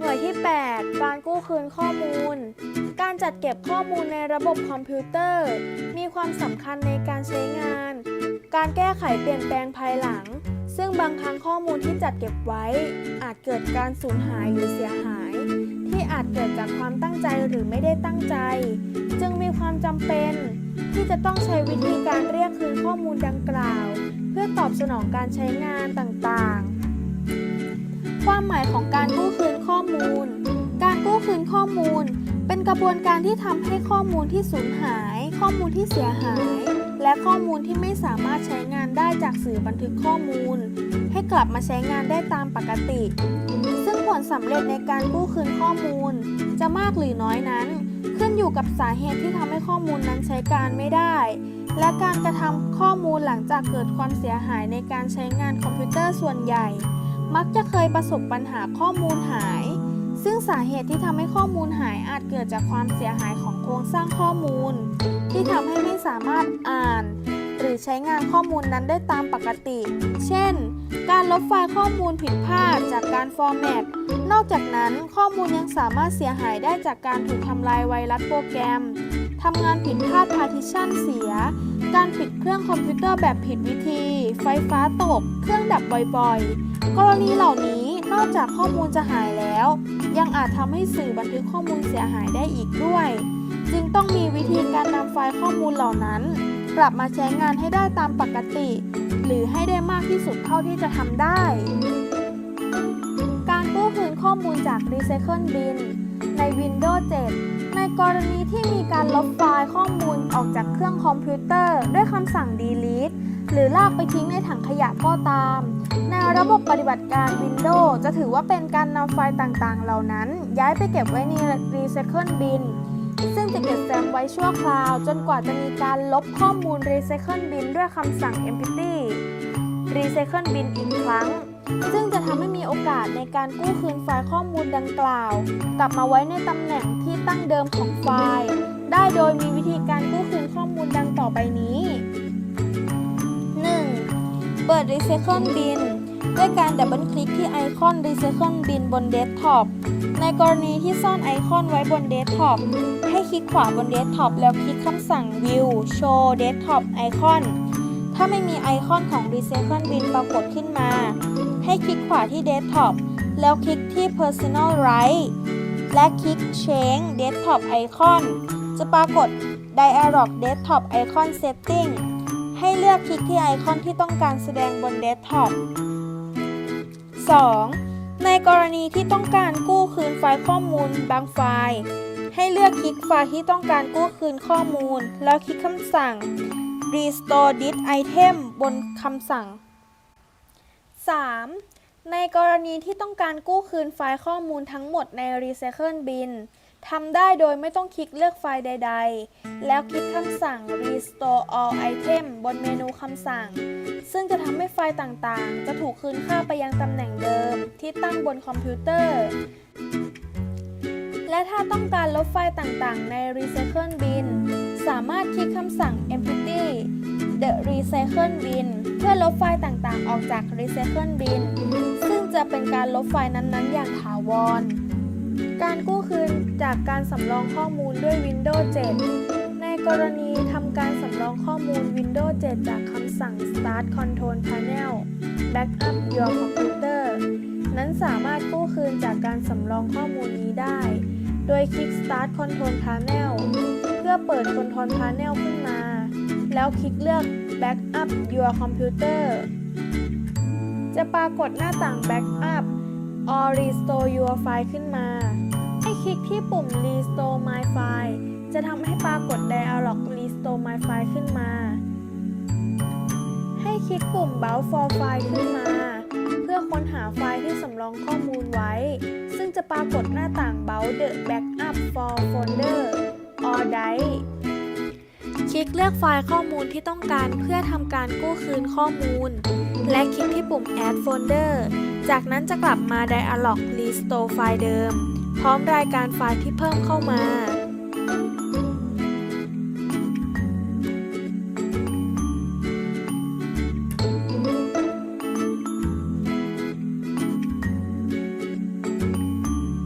หน่วยที่ 8 การกู้คืนข้อมูล การจัดเก็บข้อมูลในระบบคอมพิวเตอร์ มีความสำคัญในการใช้งาน การแก้ไขเปลี่ยนแปลงภายหลัง ซึ่งบางครั้งข้อมูลที่จัดเก็บไว้ อาจเกิดการสูญหายหรือเสียหาย ที่อาจเกิดจากความตั้งใจหรือไม่ได้ตั้งใจ จึงมีความจำเป็น ที่จะต้องใช้วิธีการเรียกคืนข้อมูลดังกล่าว เพื่อตอบสนองการใช้งานต่างๆ ความหมายของการกู้คืนข้อมูล การกู้คืนข้อมูล เป็นกระบวนการที่ทำให้ข้อมูลที่สูญหาย ข้อมูลที่เสียหาย และข้อมูลที่ไม่สามารถใช้งานได้จากสื่อบันทึกข้อมูล ให้กลับมาใช้งานได้ตามปกติ ซึ่งผลสำเร็จในการกู้คืนข้อมูล จะมากหรือน้อยนั้น ขึ้นอยู่กับสาเหตุที่ทำให้ข้อมูลนั้นใช้การไม่ได้และการกระทำข้อมูลหลังจากเกิดความเสียหายในการใช้งานคอมพิวเตอร์ส่วนใหญ่ มักจะเคยประสบปัญหาข้อมูลหาย ซึ่งสาเหตุที่ทำให้ข้อมูลหายอาจเกิดจากความเสียหายของโครงสร้างข้อมูล ที่ทำให้ไม่สามารถอ่าน หรือใช้งานข้อมูลนั้นได้ตามปกติ เช่น การลบไฟล์ข้อมูลผิดพลาดจากการฟอร์แมต นอกจากนั้นข้อมูลยังสามารถเสียหายได้จากการถูกทำลายไวรัสโปรแกรม ทำงานผิดพลาดพาร์ติชันเสีย การปิดเครื่องคอมพิวเตอร์แบบผิดวิธี ไฟฟ้าตก เครื่องดับบ่อยๆ กรณีเหล่านี้นอกจากข้อมูลจะหายแล้ว ยังอาจทำให้สื่อบันทึกข้อมูลเสียหายได้อีกด้วย จึงต้องมีวิธีการนำไฟล์ข้อมูลเหล่านั้น กลับมาใช้งานให้ได้ตามปกติ หรือให้ได้มากที่สุดเท่าที่จะทำได้ การกู้คืนข้อมูลจาก Recycle Bin ใน Windows 7 กรณีที่มีการลบไฟล์ข้อมูลออกจากเครื่องคอมพิวเตอร์ ด้วยคำสั่ง delete หรือลากไปทิ้งในถังขยะก็ตาม ในระบบปฏิบัติการ Windows จะถือว่าเป็นการนำไฟล์ต่างๆ เหล่านั้น ย้ายไปเก็บไว้ใน Recycle Bin ซึ่งจะเก็บแฟ้มไว้ชั่วคราว จนกว่าจะมีการลบข้อมูล Recycle Bin ด้วยคำสั่ง empty Recycle Bin อีกครั้ง ซึ่งจะทำให้มีโอกาสในการกู้คืนไฟล์ข้อมูลดังกล่าว กลับมาไว้ในตำแหน่งที่ ตั้งเดิมของไฟล์ ได้โดยมีวิธีการกู้คืนข้อมูลดังต่อไปนี้ 1. เปิด Recycle Bin ด้วยการดับเบิลคลิกที่ไอคอน Recycle Bin บนเดสก์ท็อป ในกรณีที่ซ่อนไอคอนไว้บนเดสก์ท็อป ให้คลิกขวาบนเดสก์ท็อปแล้วคลิกคำสั่ง View Show Desktop Icon ถ้าไม่มีไอคอนของ Recycle Bin ปรากฏขึ้นมา ให้คลิกขวาที่ Desktop แล้วคลิกที่ Personal Right และคลิก Change Desktop Icon จะปรากฏ Dialog Desktop Icon Setting ให้เลือกคลิกที่ไอคอนที่ต้องการแสดงบน Desktop 2. ในกรณีที่ต้องการกู้คืนไฟล์ข้อมูลบางไฟล์ ให้เลือกคลิกไฟล์ที่ต้องการกู้คืนข้อมูล แล้วคลิกคำสั่ง restore this item บนคำสั่ง 3. ในกรณีที่ต้องการกู้คืนไฟล์ข้อมูลทั้งหมดใน Recycle Bin ทำได้โดยไม่ต้องคลิกเลือกไฟล์ใด ๆ แล้วคลิกคำสั่ง restore all item บนเมนูคำสั่ง ซึ่งจะทำให้ไฟล์ต่างๆ จะถูกคืนค่าไปยังตำแหน่งเดิมที่ตั้งบนคอมพิวเตอร์ และถ้าต้องการลบไฟล์ต่างๆ ใน Recycle Bin สามารถคลิกคำสั่ง empty the recycle bin เพื่อลบไฟล์ต่างๆ ออกจาก recycle bin ซึ่งจะเป็นการลบไฟล์นั้นๆ อย่างถาวร การกู้คืนจากการสำรองข้อมูลด้วย Windows 7 ในกรณีทำการสำรองข้อมูล Windows 7 จากคำสั่ง Start Control Panel Backup Your Computer นั้นสามารถกู้คืนจากการสำรองข้อมูลนี้ได้ โดยคลิก Start Control Panel เพื่อเปิด Control Panel ขึ้นมา แล้วคลิกเลือก Backup Your Computer จะปรากฏหน้าต่าง Backup or Restore Your File ขึ้นมา ให้คลิกที่ปุ่ม Restore My File จะทำให้ปรากฏ Dialog Restore My File ขึ้นมา ให้คลิกปุ่ม Browse for File ขึ้นมา เพื่อค้นหาไฟล์ที่สำรองข้อมูลไว้ ซึ่งจะปรากฏหน้าต่าง Browse the Backup for Folder or Drive คลิกเลือกไฟล์ข้อมูลที่ต้องการเพื่อทำการกู้คืนข้อมูล และคลิกที่ปุ่ม Add Folder จากนั้นจะกลับมา Dialog Restore ไฟล์เดิม พร้อมรายการไฟล์ที่เพิ่มเข้ามา